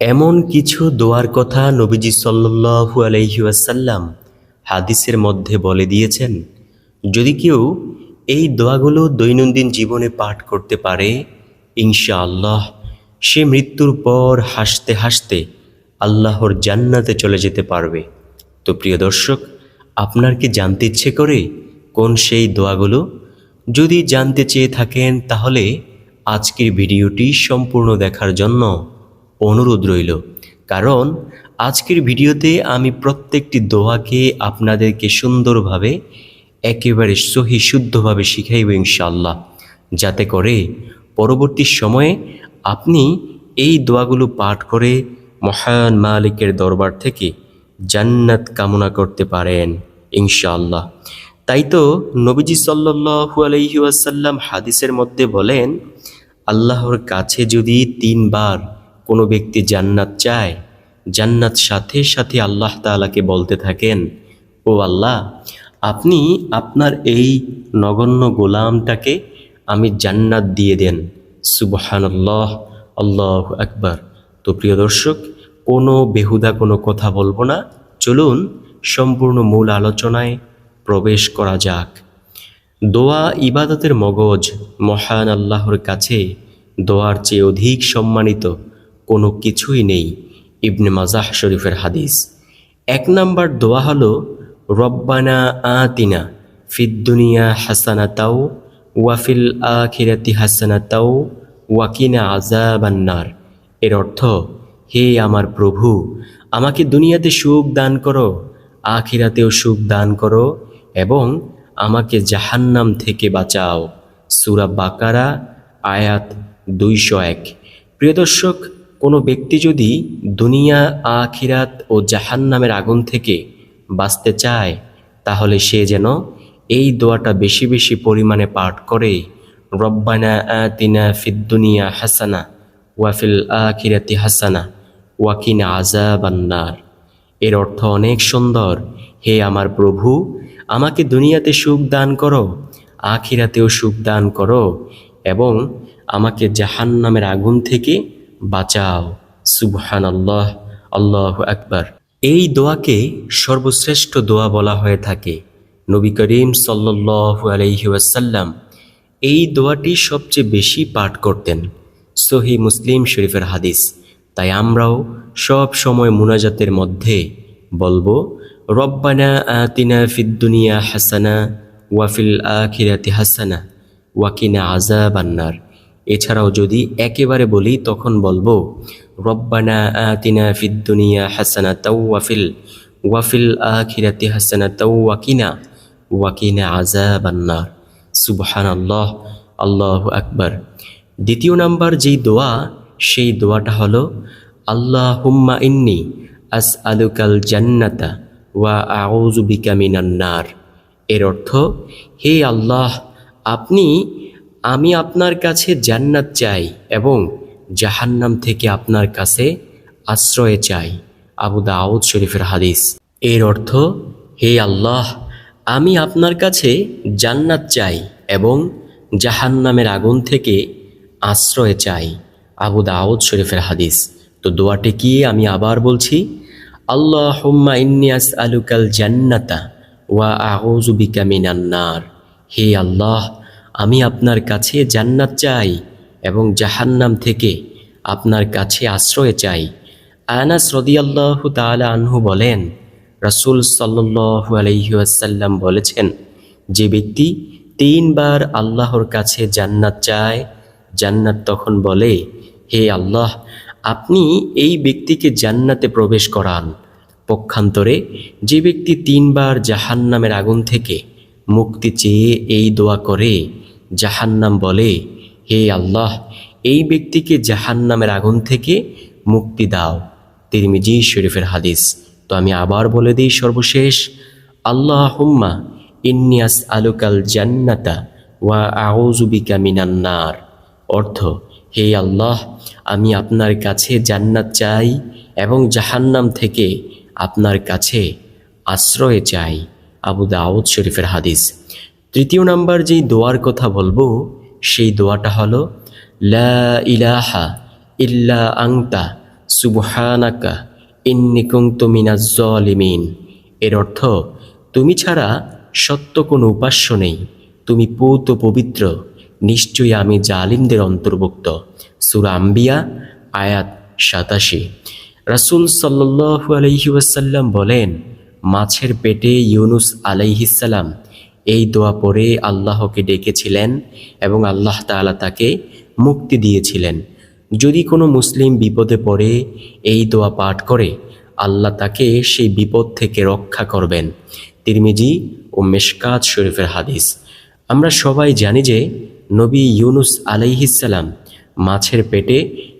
এমন কিছু দোয়ার কথা নবীজি সাল্লু আলহিউসাল্লাম হাদিসের মধ্যে বলে দিয়েছেন। যদি কেউ এই দোয়াগুলো দৈনন্দিন জীবনে পাঠ করতে পারে ইনশা আল্লাহ সে মৃত্যুর পর হাসতে হাসতে আল্লাহর জান্নাতে চলে যেতে পারবে। তো প্রিয় দর্শক, আপনার কি জানতে ইচ্ছে করে কোন সেই দোয়াগুলো? যদি জানতে চেয়ে থাকেন তাহলে আজকের ভিডিওটি সম্পূর্ণ দেখার জন্য অনুরোধ রইল। কারণ আজকের ভিডিওতে আমি প্রত্যেকটি দোয়াকে আপনাদেরকে সুন্দরভাবে, একেবারে সহি শুদ্ধভাবে শিখাইব ইনশাল্লাহ যাতে করে পরবর্তী সময়ে আপনি এই দোয়াগুলো পাঠ করে মহান মালিকের দরবার থেকে জান্নাত কামনা করতে পারেন ইনশাআল্লাহ। তাই তো নবীজি সাল্লু আলহি আসাল্লাম হাদিসের মধ্যে বলেন, আল্লাহর কাছে যদি তিনবার কোনো ব্যক্তি জান্নাত চায়, জান্নাত সাথে সাথে আল্লাহ তালাকে বলতে থাকেন, ও আল্লাহ, আপনি আপনার এই নগণ্য গোলামটাকে আমি জান্নাত দিয়ে দেন। সুবহানাল্লাহ, আল্লাহ আকবার। তো প্রিয় দর্শক, কোনো বেহুদা কোনো কথা বলব না। চলুন সম্পূর্ণ মূল আলোচনায় প্রবেশ করা যাক। দোয়া ইবাদতের মগজ মহান আল্লাহর কাছে, দোয়ার চেয়ে অধিক সম্মানিত কোনো কিছুই নেই, ইবনে মাজাহ শরীফের হাদিস। এক নাম্বার দোয়া হলো, রব্বানা আতিনা ফিদ্দুনিয়া হাসানাতাও ওয়াফিল আখিরাতি হাসানাতাও ওয়াকিনা আজাবান্নার এর অর্থ, হে আমার প্রভু, আমাকে দুনিয়াতে সুখ দান করো, আখিরাতেও সুখ দান করো এবং আমাকে জাহান্নাম থেকে বাঁচাও। সুরা বাকারা, আয়াত দুইশো এক। প্রিয় দর্শক কোনো ব্যক্তি যদি দুনিয়া, আখিরাত ও জাহান্নামের আগুন থেকে বাঁচতে চায়, তাহলে সে যেন এই দোয়াটা বেশি বেশি পরিমাণে পাঠ করে, রব্বানা আতিনা ফিদ্দুনিয়া হাসানা ওয়াফিল আখিরাতি হাসানা ওয়াকিনা আজাবান্নার এর অর্থ অনেক সুন্দর। হে আমার প্রভু, আমাকে দুনিয়াতে সুখ দান করো, আখিরাতেও সুখ দান করো এবং আমাকে জাহান্নামের আগুন থেকে বাঁচাও। সুবহান আল্লাহ আল্লাহ আকবার। এই দোয়াকে সর্বশ্রেষ্ঠ দোয়া বলা হয়ে থাকে। নবী করিম সাল্লাহ আলহিউসাল্লাম এই দোয়াটি সবচেয়ে বেশি পাঠ করতেন। সহি মুসলিম শরীফের হাদিস। তাই আমরাও সব সময় মুনাজাতের মধ্যে বলব, রব্বানা আতিনা ফিদ্দুনিয়া হাসানা ওয়াফিল আখিরাতি হাসানা ওয়াকিনা আজাবান্নার এছাড়াও যদি একেবারে বলি, তখন বলব, রব্বানা আতিনা ফিদ্দুনিয়া হাসানা তাও ওয়াফিল ওয়াফিল আখিরাতি হাসানা তাও ওয়াকিনা ওয়াকিনা আজাবান্নার সুবহান আল্লাহ আল্লাহ আকবার। দ্বিতীয় নাম্বার যেই দোয়া, সেই দোয়াটা হলো আল্লাহ হুম্মা ইন্নি আস আলুকাল জান্নাতা ওয়া আউজু মিনান্নার এর অর্থ, হে আল্লাহ, আপনি আমি আপনার কাছে জান্নাত চাই এবং জাহান্নাম থেকে আপনার কাছে আশ্রয় চাই। আবু দাউদ শরীফের হাদিস। এর অর্থ, হে আল্লাহ, আমি আপনার কাছে জান্নাত চাই এবং জাহান্নামের আগুন থেকে আশ্রয় চাই। আবু দাউদ শরীফের হাদিস। তো দোয়াটি কি আমি আবার বলছি? আল্লাহ হুম্মা ইন্নিয়াস আলুকাল জান্নাতা ওয়া আউজু বিকা মিনান্নার হে আল্লাহ আমি আপনার কাছে জান্নাত চাই এবং জাহান্নাম থেকে আপনার কাছে আশ্রয় চাই। আনাস রদিয়াল্লাহ তালা আনহু বলেন, রাসুল সাল্লু আলহিউসাল্লাম বলেছেন, যে ব্যক্তি তিনবার আল্লাহর কাছে জান্নাত চায়, জান্নাত তখন বলে, হে আল্লাহ, আপনি এই ব্যক্তিকে জান্নাতে প্রবেশ করান। পক্ষান্তরে, যে ব্যক্তি তিনবার জাহান্নামের আগুন থেকে মুক্তি চেয়ে এই দোয়া করে জাহান্নাম বলে, হে আল্লাহ, এই ব্যক্তিকে জাহান্নামের আগুন থেকে মুক্তি দাও। তিরমিজি শরীফের হাদিস। তো আমি আবার বলে দিই সর্বশেষ আল্লাহ হুম্মা ইন্নিয়াস আলুকাল জান্নাতা ওয়া আউজুবিকা মিনান্নার অর্থ, হে আল্লাহ, আমি আপনার কাছে জান্নাত চাই এবং জাহান্নাম থেকে আপনার কাছে আশ্রয় চাই। আবু দাউদ শরীফের হাদিস। তৃতীয় নাম্বার যেই দোয়ার কথা বলব, সেই দোয়াটা হলো, লা ইলাহা ইল্লা আংতা সুবহানাকা ইন্নিকুং তুমিনাজ জলিমিন। এর অর্থ, তুমি ছাড়া সত্য কোনো উপাস্য নেই। তুমি পৌত পবিত্র। নিশ্চয়ই আমি জালিমদের অন্তর্ভুক্ত। সুরা আম্বিয়া, আয়াত সাতাশি। রাসুল সাল্লু আলহি ওয়াসাল্লাম বলেন, মাছের পেটে ইউনুস আলাইহিসাল্লাম এই দোয়া পড়ে আল্লাহকে ডেকেছিলেন এবং আল্লাহ তাআলা তাকে মুক্তি দিয়েছিলেন। যদি কোনো মুসলিম বিপদে পড়ে এই দোয়া পাঠ করে, আল্লাহ তাকে সেই বিপদ থেকে রক্ষা করবেন। তিরমিজি ও মেশকাত শরীফের হাদিস। আমরা সবাই জানি যে নবী ইউনুস আলাইহিসাল্লাম মাছের পেটে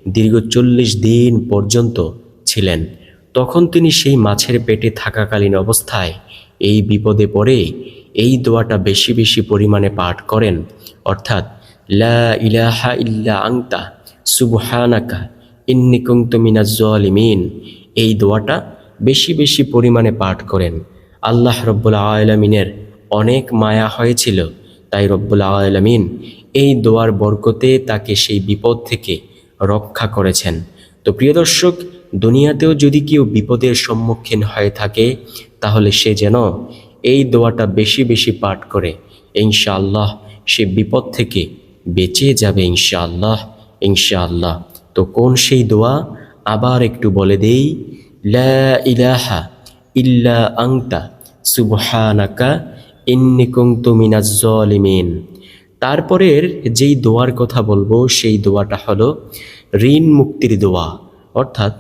দীর্ঘ চল্লিশ দিন পর্যন্ত ছিলেন। তখন তিনি সেই মাছের পেটে থাকাকালীন অবস্থায় এই বিপদে পড়ে এই দোয়াটা বেশি বেশি পরিমাণে পাঠ করেন, অর্থাৎ, লা ইলাহা ইল্লা আংতা সুবহানাকা, ইন্নি কুনতু মিনাজ জালিমিন এই দোয়াটা বেশি বেশি পরিমাণে পাঠ করেন। আল্লাহ রব্বুল আলমিনের অনেক মায়া হয়েছিল, তাই রব্বুল আলমিন এই দোয়ার বরকতে তাকে সেই বিপদ থেকে রক্ষা করেছেন। তো প্রিয় দর্শক, দুনিয়াতেও যদি কেউ বিপদের সম্মুখীন হয়ে থাকে, তাহলে সে যেন এই দোয়াটা বেশি বেশি পাঠ করে, ইনশাআল্লাহ সে বিপদ থেকে বেঁচে যাবে ইনশাআল্লাহ ইনশাআল্লাহ। তো কোন সেই দোয়া? আবার একটু বলে দেই, লা ইলাহা ইল্লা আংতা সুবহানাকা ইন্নি কুনতু মিনাজ তারপরের যেই দোয়ার কথা বলব, সেই দোয়াটা হলো ঋণ মুক্তির দোয়া। অর্থাৎ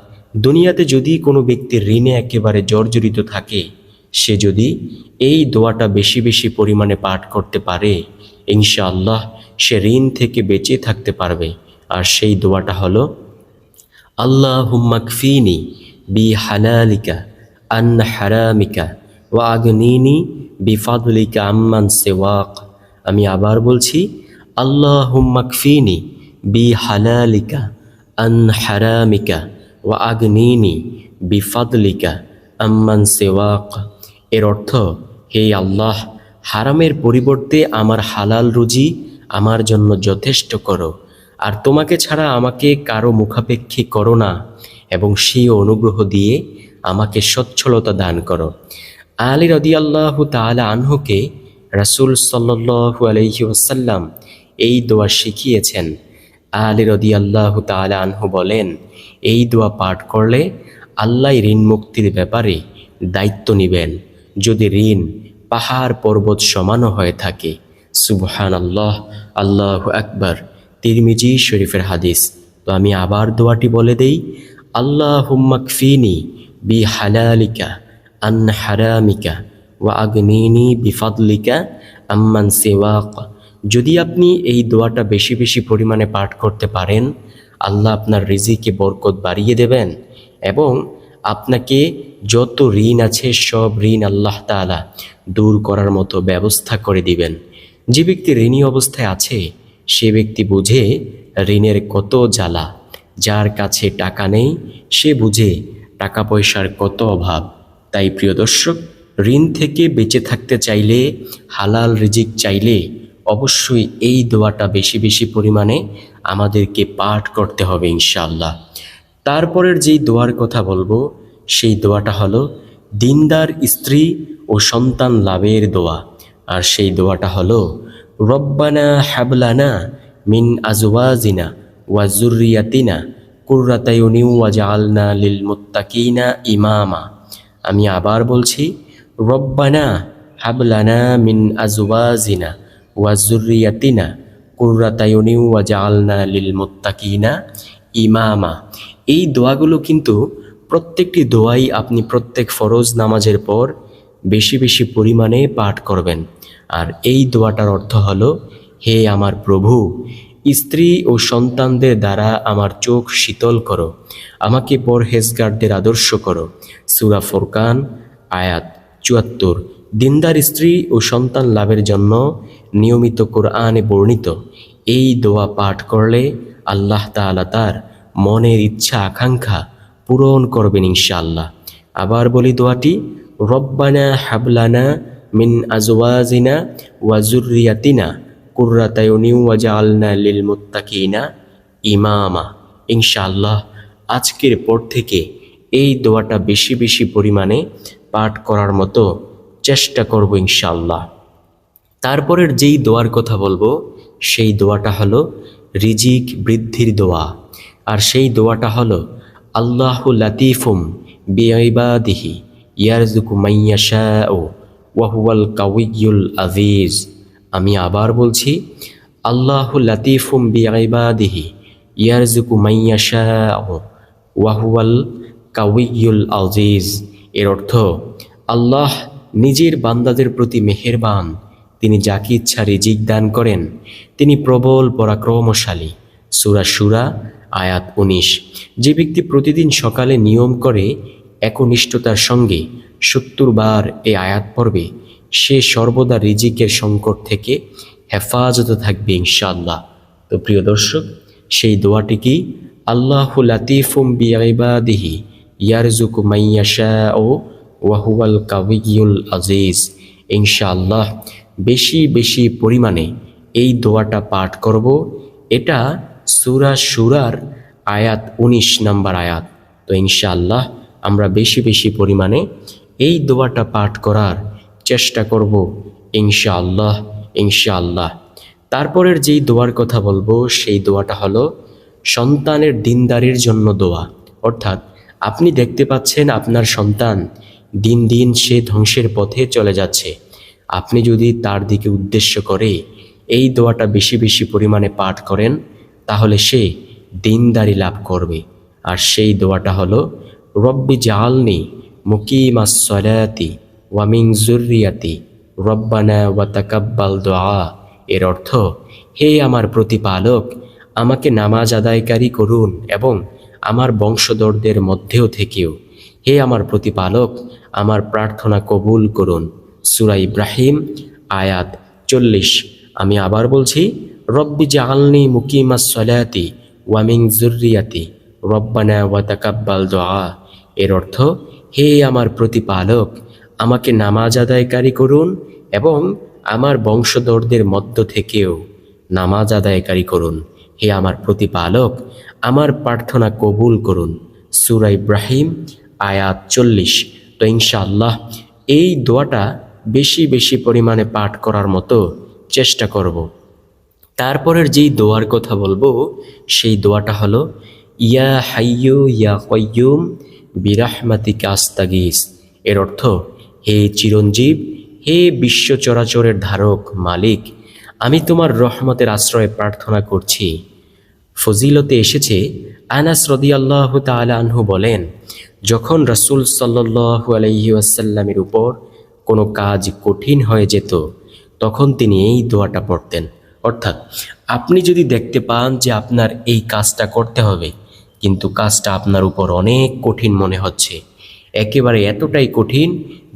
দুনিয়াতে যদি কোনো ব্যক্তির ঋণে একেবারে জর্জরিত থাকে সে যদি এই দোয়াটা বেশি বেশি পরিমাণে পাঠ করতে পারে, ইনশাআল্লাহ সে ঋণ থেকে বেঁচে থাকতে পারবে। আর সেই দোয়াটা হলো আল্লাহ হুম্মাকফিনি বি হালালিকা আন হারামিকা ওয়া আগনিনি বিফাদুলিকা আম্মান সেওয়াক। আমি আবার বলছি আল্লাহ হুম্মাকফিনি বি হালালিকা আন হারামিকা ওয়া আগনিনি বিফাদলিকা আম্মান সেওয়াক। এর অর্থ, হে আল্লাহ, হারামের পরিবর্তে আমার হালাল রুজি আমার জন্য যথেষ্ট করো, আর তোমাকে ছাড়া আমাকে কারও মুখাপেক্ষী করো না, এবং সেই অনুগ্রহ দিয়ে আমাকে সচ্ছলতা দান করো। আলী রদি আল্লাহ তালা আনহুকে রাসুল সাল্লু আলহি ওসাল্লাম এই দোয়া শিখিয়েছেন। আলী রদি আল্লাহ তালা আনহু বলেন, এই দোয়া পাঠ করলে আল্লাহ ঋণ মুক্তির ব্যাপারে দায়িত্ব নেবেন। যদি ঋণ পাহাড় পর্বত সমানও হয়ে থাকে সুবহান আল্লাহ আল্লাহ আকবর। তিরমিজি শরীফের হাদিস। তো আমি আবার দোয়াটি বলে দেই আল্লাহ হুম্মাকফিনি বি হালালিকা আন হারামিকা, ওয়া আগনিনি বিফাদলিকা, আম্মান সেওয়াক। যদি আপনি এই দোয়াটা বেশি বেশি পরিমাণে পাঠ করতে পারেন, আল্লাহ আপনার রিজিকে বরকত বাড়িয়ে দেবেন এবং আপনাকে যত ঋণ আছে, সব ঋণ আল্লাহ তালা দূর করার মতো ব্যবস্থা করে দিবেন। যে ব্যক্তি ঋণী অবস্থায় আছে, সে ব্যক্তি বুঝে ঋণের কত জ্বালা, যার কাছে টাকা নেই, সে বুঝে টাকা পয়সার কত অভাব। তাই প্রিয় দর্শক, ঋণ থেকে বেঁচে থাকতে চাইলে, হালাল রিজিক চাইলে অবশ্যই এই দোয়াটা বেশি বেশি পরিমাণে আমাদেরকে পাঠ করতে হবে ইনশাআল্লাহ। তারপরের যেই দোয়ার কথা বলব সেই দোয়াটা হলো, দিনদার স্ত্রী ও সন্তান লাভের দোয়া। আর সেই দোয়াটা হলো, রব্বানা হাবলানা মিন আজওয়াজিনা ওয়া জুরিয়াতিনা কুর্রাতায়ুনি ওয়াজআলনা লিল মুত্তাকিনা ইমামা। আমি আবার বলছি, রব্বানা হাবলানা মিন আজওয়াজিনা ওয়া জুরিয়াতিনা কুর্রাতায়ুনি ওয়াজআলনা লিল মুত্তাকিনা ইমামা। এই দোয়াগুলো কিন্তু প্রত্যেকটি দোয়াই আপনি প্রত্যেক ফরজ নামাজের পর বেশি বেশি পরিমাণে পাঠ করবেন। আর এই দোয়াটার অর্থ হলো, হে আমার প্রভু, স্ত্রী ও সন্তানদের দ্বারা আমার চোখ শীতল করো, আমাকে পরহেজগারদের আদর্শ করো। সুরা ফোরকান, আয়াত চুয়াত্তর। দিনদার স্ত্রী ও সন্তান লাভের জন্য নিয়মিত কোরআনে বর্ণিত, এই দোয়া পাঠ করলে আল্লাহ তাআলা তার মনের ইচ্ছা আকাঙ্ক্ষা পূরণ করবেন ইনশাআল্লাহ। আবার বলি দোয়াটি, রব্বানা হাবলানা মিন আজওয়াজিনা ওয়া জুররিয়াতিনা কুর্রাতায়ুনি ওয়াজআলনা লিল মুত্তাকিনা ইমামা। ইনশাআল্লাহ, আজকের পর থেকে এই দোয়াটা বেশি বেশি পরিমাণে পাঠ করার মতো চেষ্টা করব ইনশাআল্লাহ। তারপরের যেই দোয়ার কথা বলব, সেই দোয়াটা হলো রিজিক বৃদ্ধির দোয়া। আর সেই দোয়াটা হলো আল্লাহ লাতিফুম বেআবাদিহি ইয়ারজুকু মাইয়াশা ও ওয়াহুয়াল কাউইয়ুল আজিজ আমি আবার বলছি, আল্লাহ লাতিফুম বেআবাদিহি ইয়ারজুকু মাইয়াশা ও ওয়াহুয়াল কাউইয়ুল আজিজ এর অর্থ, আল্লাহ নিজের বান্দাদের প্রতি মেহেরবান, তিনি যাকে ইচ্ছা রিজিক দান করেন, তিনি প্রবল পরাক্রমশালী। সুরা সুরা আয়াত উনিশ। যে ব্যক্তি প্রতিদিন সকালে নিয়ম করে একনিষ্ঠতার সঙ্গে সত্তর বার এই আয়াত পড়বে, সে সর্বদা রিজিকের সংকট থেকে হেফাজতে থাকবে ইনশাআল্লাহ। তো প্রিয় দর্শক, সেই দোয়াটি কি? আল্লাহ লাতিফুম বিআবাদিহি ইয়ারজুকু মাইয়াশা ও ওয়াহুয়াল কাউইয়ুল আজিজ। ইনশাআল্লাহ, বেশি বেশি পরিমাণে এই দোয়াটা পাঠ করব। এটা সুরা সুরার আয়াত ১৯ নাম্বার আয়াত। তো ইনশাআল্লাহ আমরা বেশি বেশি পরিমাণে এই দোয়াটা পাঠ করার চেষ্টা করব ইনশাআল্লাহ ইনশাআল্লাহ। তারপরের যেই দোয়ার কথা বলব, সেই দোয়াটা হলো সন্তানের দিনদারির জন্য দোয়া। অর্থাৎ আপনি দেখতে পাচ্ছেন আপনার সন্তান দিন দিন সে ধ্বংসের পথে চলে যাচ্ছে। আপনি যদি তার দিকে উদ্দেশ্য করে এই দোয়াটা বেশি বেশি পরিমাণে পাঠ করেন তাহলে সে দিনদারি লাভ করবে। আর সেই দোয়াটা হলো, রব্বি জালনি মুকিমা সলাতি ওয়ামিং জুরিয়াতি রব্বানা ওয়া তাকাব্বাল দোয়া। এর অর্থ, হে আমার প্রতিপালক, আমাকে নামাজ আদায়কারী করুন এবং আমার বংশধরদের মধ্যেও থেকেও। হে আমার প্রতিপালক, আমার প্রার্থনা কবুল করুন। সুরা ইব্রাহিম, আয়াত চল্লিশ। আমি আবার বলছি রব্বি জাহালনি মুকিমা সলায়াতি ওয়ামিং জুরিয়াতি রব্বানা ওয়া তাকাব্বাল দোয়া। এর অর্থ, হে আমার প্রতিপালক, আমাকে নামাজ আদায়কারী করুন এবং আমার বংশধরদের মধ্য থেকেও নামাজ আদায়কারী করুন। হে আমার প্রতিপালক, আমার প্রার্থনা কবুল করুন। সুরা ইব্রাহিম, আয়াত চল্লিশ। তো ইনশাআল্লাহ, এই দোয়াটা বেশি বেশি পরিমাণে পাঠ করার মতো চেষ্টা করব। তারপরের যেই দোয়ার কথা বলব, সেই দোয়াটা হলো, ইয়া হাইয়ু ইয়া কয়্যুম বিরাহমাতিকা আস্তাগিস। এর অর্থ, হে চিরঞ্জীব, হে বিশ্ব চরাচরের ধারক, মালিক, আমি তোমার রহমতের আশ্রয়ে প্রার্থনা করছি। ফজিলতে এসেছে, আনাস রদিয়াল্লাহ আনহু বলেন, যখন রাসূল সাল্লাল্লাহু আলাইহি ওয়াসাল্লামের উপর কোনো কাজ কঠিন হয়ে যেত, তখন তিনি এই দোয়াটা পড়তেন অর্থাৎ আপনি যদি দেখতে পান যে আপনার এই কাজটা করতে হবে, কিন্তু কাজটা আপনার উপর অনেক কঠিন মনে হচ্ছে, একেবারে এতটাই কঠিন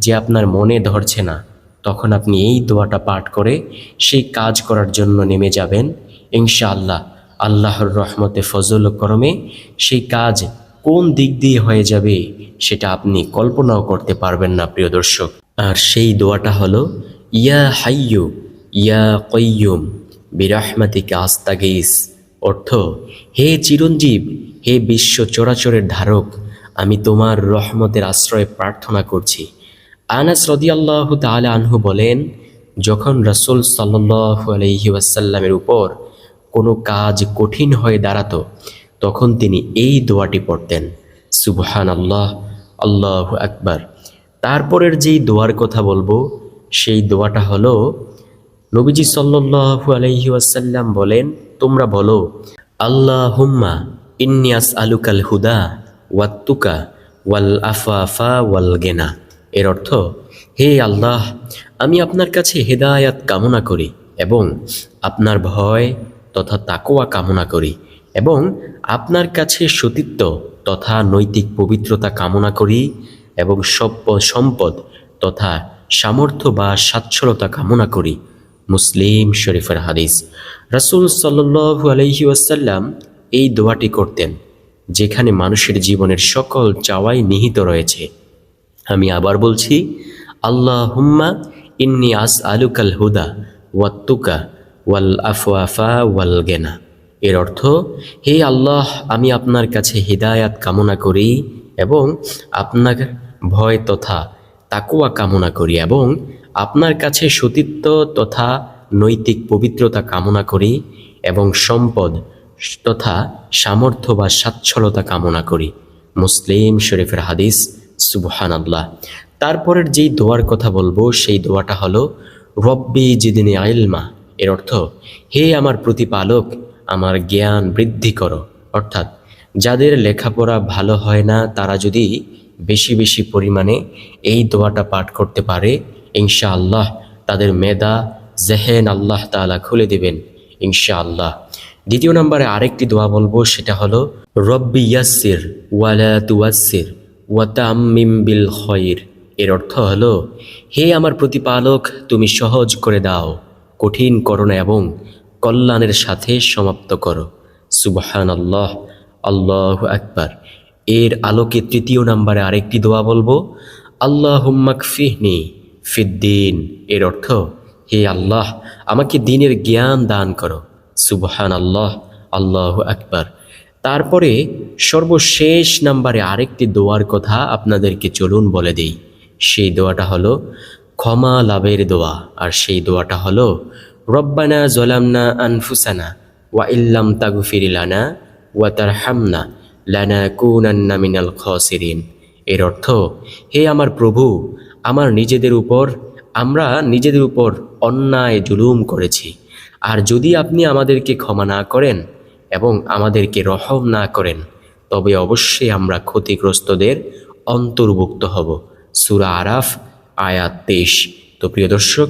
যে আপনার মনে ধরছে না, তখন আপনি এই দোয়াটা পাঠ করে সেই কাজ করার জন্য নেমে যাবেন। ইনশাআল্লাহ আল্লাহর রহমতে, ফজল করমে সেই কাজ কোন দিক দিয়ে হয়ে যাবে সেটা আপনি কল্পনাও করতে পারবেন না, প্রিয় দর্শক। আর সেই দোয়াটা হলো, ইয়া হাইয়ু ইয়া কয়্যুম বিরাহমাতিকা আস্তাগিস। অর্থ, হে চিরঞ্জীব, হে বিশ্ব চরাচরের ধারক, আমি তোমার রহমতের আশ্রয়ে প্রার্থনা করছি। আনাস রদিয়াল্লাহ তাহলে আনহু বলেন, যখন রসুল সাল্লাহ আলহি উপর কোনো কাজ কঠিন হয়ে দাঁড়াতো, তখন তিনি এই দোয়াটি পড়তেন সুবহান আল্লাহ আল্লাহ আকবার। তারপরের যেই দোয়ার কথা বলব, সেই দোয়াটা হলো নবীজি সাল্লাল্লাহু আলাইহি ওয়াসাল্লাম বলেন, তোমরা বলো আল্লাহ হুম্মা ইন্নিয়াস আলুকাল হুদা ওয়াত্তুকা ওয়াল আফাফা ওয়াল গেনা এর অর্থ, হে আল্লাহ, আমি আপনার কাছে হেদায়াত কামনা করি এবং আপনার ভয় তথা তাকোয়া কামনা করি এবং আপনার কাছে সতীত্ব তথা নৈতিক পবিত্রতা কামনা করি এবং সভ্য সম্পদ তথা সামর্থ্য বা সাচ্ছলতা কামনা করি। মুসলিম শরীফের হাদিস। রাসূল সাল্লু আলহি ওয়াসাল্লাম এই দোয়াটি করতেন, যেখানে মানুষের জীবনের সকল চাওয়াই নিহিত রয়েছে। আমি আবার বলছি আল্লাহ হুম্মা ইন্নি আস আলুকাল হুদা ওয়াত্তুকা ওয়াল আফওয়াফা ওয়াল গেনা। এর অর্থ, হে আল্লাহ, আমি আপনার কাছে হৃদায়াত কামনা করি এবং আপনার ভয় তথা তাকুয়া কামনা করি এবং আপনার কাছে সতীত্ব তথা নৈতিক পবিত্রতা কামনা করি এবং সম্পদ তথা সামর্থ্য বা সাচ্ছলতা কামনা করি। মুসলিম শরীফের হাদিস সুবহান আল্লাহ তারপরের যেই দোয়ার কথা বলব, সেই দোয়াটা হলো, রব্বি জিদিনী আইলমা এর অর্থ, হে আমার প্রতিপালক, আমার জ্ঞান বৃদ্ধি করো। অর্থাৎ, যাদের লেখাপড়া ভালো হয় না, তারা যদি বেশি বেশি পরিমাণে এই দোয়াটা পাঠ করতে পারে ইনশা আল্লাহ তাদের মেধা জেহেন আল্লাহ তালা খুলে দেবেন ইনশা আল্লাহ দ্বিতীয় নম্বরে আরেকটি দোয়া বলব, সেটা হলো, রব্বি ইয়াসির ওয়ালা তুয়াসির ওয়াতাম্মিম বিল খয়র এর অর্থ হলো, হে আমার প্রতিপালক, তুমি সহজ করে দাও, কঠিন করো না এবং কল্যাণের সাথে সমাপ্ত করো। সুবহান আল্লাহ আল্লাহ আকবার। এর আলোকে তৃতীয় নম্বরে আরেকটি দোয়া বলব আল্লাহ হুম্মাক ফিহনি ফিদ্দিন, এর অর্থ, হে আল্লাহ, আমাকে দিনের জ্ঞান দান করো। সুবহান আল্লাহ আল্লাহ আকবার। তারপরে সর্বশেষ নাম্বারে আরেকটি দোয়ার কথা আপনাদেরকে চলুন বলে দেই। সেই দোয়াটা হলো, ক্ষমা লাভের দোয়া। আর সেই দোয়াটা হলো, রব্বানা জলামনা আনফুসানা ওয়া ইল্লাম তাগুফিরিলানা ওয়া তারহামনা লানা কুনান্না মিনাল খসিরিন। এর অর্থ, হে আমার প্রভু আমার নিজেদের উপর, আমরা নিজেদের উপর অন্যায় জুলুম করেছি। আর যদি আপনি আমাদেরকে ক্ষমা না করেন এবং আমাদেরকে রহম না করেন, তবে অবশ্যই আমরা ক্ষতিগ্রস্তদের অন্তর্ভুক্ত হব। সুরা আরাফ, আয়াত তেইশ। তো প্রিয় দর্শক,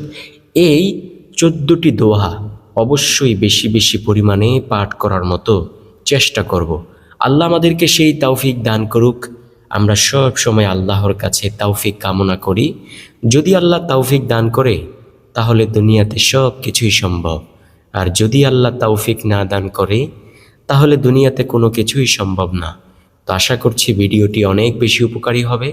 এই চোদ্দোটি দোহা অবশ্যই বেশি বেশি পরিমাণে পাঠ করার মতো চেষ্টা করব। আল্লাহ আমাদেরকে সেই তৌফিক দান করুক। আমরা সব সময় আল্লাহর কাছে তাওফিক কামনা করি। যদি আল্লাহ তাওফিক দান করে, তাহলে দুনিয়াতে সব কিছুই সম্ভব। আর যদি আল্লাহ তাওফিক না দান করে, তাহলে দুনিয়াতে কোনো কিছুই সম্ভব না। তো আশা করছি ভিডিওটি অনেক বেশি উপকারী হবে।